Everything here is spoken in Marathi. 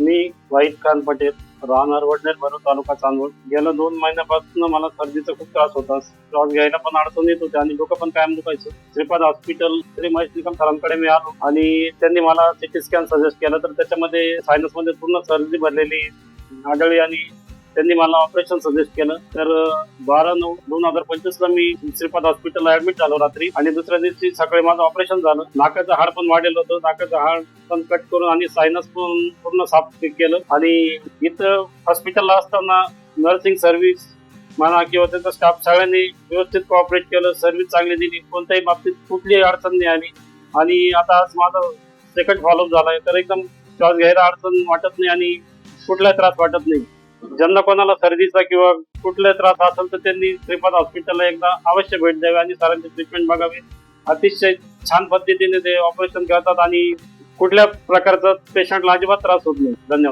मी वाईट खान पटेल राहणार वडनेर भरून तालुका चांदवड. गेल्या दोन महिन्यापासून मला सर्दीचा खूप त्रास होता. श्वास घ्यायला पण अडचण येत होते आणि लोक पण कायम दुखायचं. श्रीपाद हॉस्पिटल श्री महेश निकम सरांकडे मी आलो आणि त्यांनी मला सिटी स्कॅन सजेस्ट केलं. तर त्याच्यामध्ये सायनसमध्ये पूर्ण सर्दी भरलेली आढळली आणि त्यांनी मला ऑपरेशन सजेस्ट केलं. तर बारा नऊ दोन हजार पंचवीस ला मी श्रीपाद हॉस्पिटलला ऍडमिट झालो रात्री. आणि दुसऱ्या दिवशी सकाळी माझं ऑपरेशन झालं. नाकाचं हाड पण वाढलेलं होतं. नाकाचं हाड पण कट करून आणि सायनस पण पूर्ण साफ केलं. आणि इथं हॉस्पिटलला असताना नर्सिंग सर्व्हिस म्हणा किंवा त्यांचा स्टाफ सगळ्यांनी व्यवस्थित कॉपरेट केलं. सर्व्हिस चांगली दिली. कोणत्याही बाबतीत कुठलीही अडचण नाही आली. आणि आता आज माझं सेकंड फॉलोअप झालाय. तर एकदम श्वास घ्यायला अडचण वाटत नाही आणि कुठलाही त्रास वाटत नाही. ज्यांना कोणाला सर्दीचा किंवा कुठलाही त्रास असेल तर त्यांनी श्रीपाद हॉस्पिटलला एकदा अवश्य भेट द्यावी आणि सरांची ट्रीटमेंट बघावी. अतिशय छान पद्धतीने ते ऑपरेशन करतात आणि कुठल्या प्रकारचा पेशंटला अजिबात त्रास होत नाही. धन्यवाद.